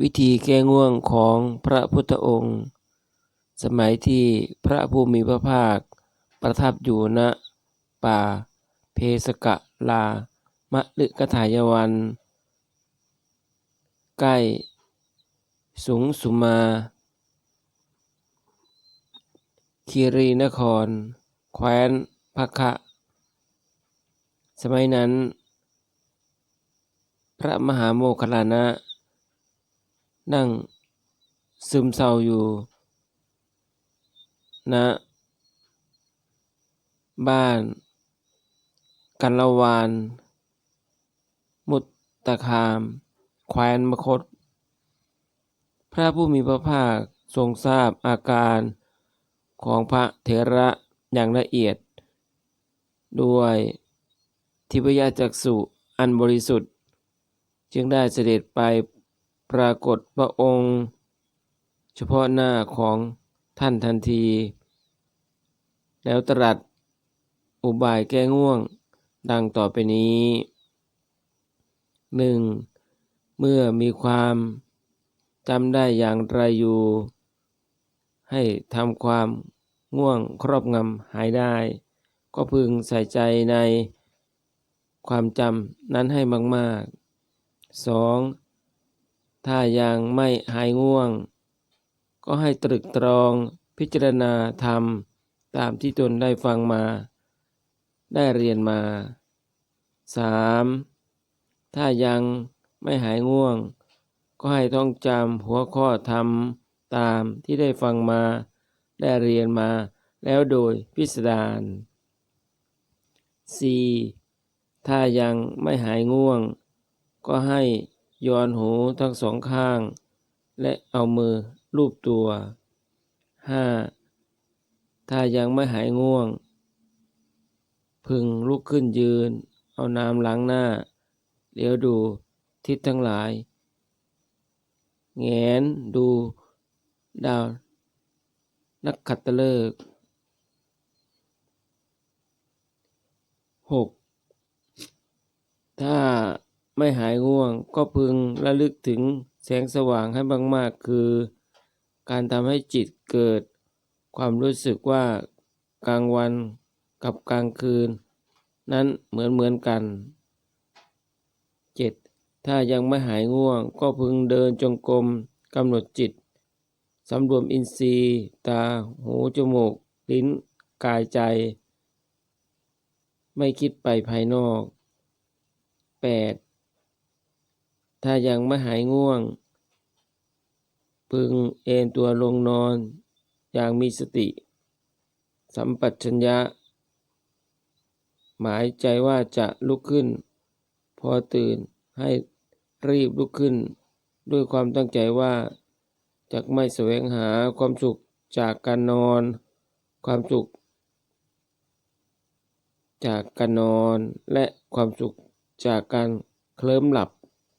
วิธีแก้ง่วงของพระพุทธองค์ สมัยที่พระผู้มีพระภาคประทับอยู่ณป่า เพสกะลามะลึกถายวัน ใกล้ สุงสุมา คีรีนคร แคว้นพักคะสมัยนั้น พระมหาโมคคลานะ นั่งซึมเศร้าอยู่ณบ้านกันละวาน มุตตะคามแควนมคต พระผู้มีพระภาคทรงทราบอาการของพระเถระอย่างละเอียด ด้วยทิพยจักษุอันบริสุทธิ์ จึงได้เสด็จไป ปรากฏพระองค์เฉพาะหน้าของท่านทันที แล้วตรัสอุบายแก้ง่วงดังต่อไปนี้หนึ่งเมื่อมีความจำได้อย่างไรอยู่ ให้ทำความง่วงครอบงำหายได้ ก็พึงใส่ใจในความจำนั้นให้มากๆ 2. ถ้ายังไม่หายง่วง ก็ให้ตรึกตรองพิจารณาธรรมตามที่ตนได้ฟังมา ได้เรียนมา 3. ถ้ายังไม่หายง่วง ก็ให้ท่องจำหัวข้อธรรมตามที่ได้ฟังมา ได้เรียนมาแล้วโดยพิสดาร 4. ถ้ายังไม่หายง่วง ก็ให้ ย้อนหูทั้งสองข้าง และเอามือลูบตัว 5. ถ้ายังไม่หายง่วง พึงลุกขึ้นยืน เอาน้ำล้างหน้า เลี้ยวดูทิศทั้งหลาย แงนดูดาว นักขัตฤกษ์ 6. ถ้า ไม่หายง่วง ก็พึงระลึกถึงแสงสว่างให้มากๆ คือ การทำให้จิตเกิด ความรู้สึกว่ากลางวันกับกลางคืน นั้นเหมือนเหมือนกัน 7. ถ้ายังไม่หายง่วง ก็พึงเดินจงกรมกำหนดจิตสำรวมอินทรีย์ ตา หู จมูก ลิ้น กายใจ ไม่คิดไปภายนอก 8. ถ้ายังไม่หายง่วง พึงเอนตัวลงนอน อย่างมีสติ สัมปชัญญะ หมายใจว่าจะลุกขึ้น พอตื่นให้รีบลุกขึ้น ด้วยความตั้งใจว่าจะไม่แสวงหาความสุขจากการนอน ความสุข จากการนอนและความสุขจากการเคลิ้มหลับ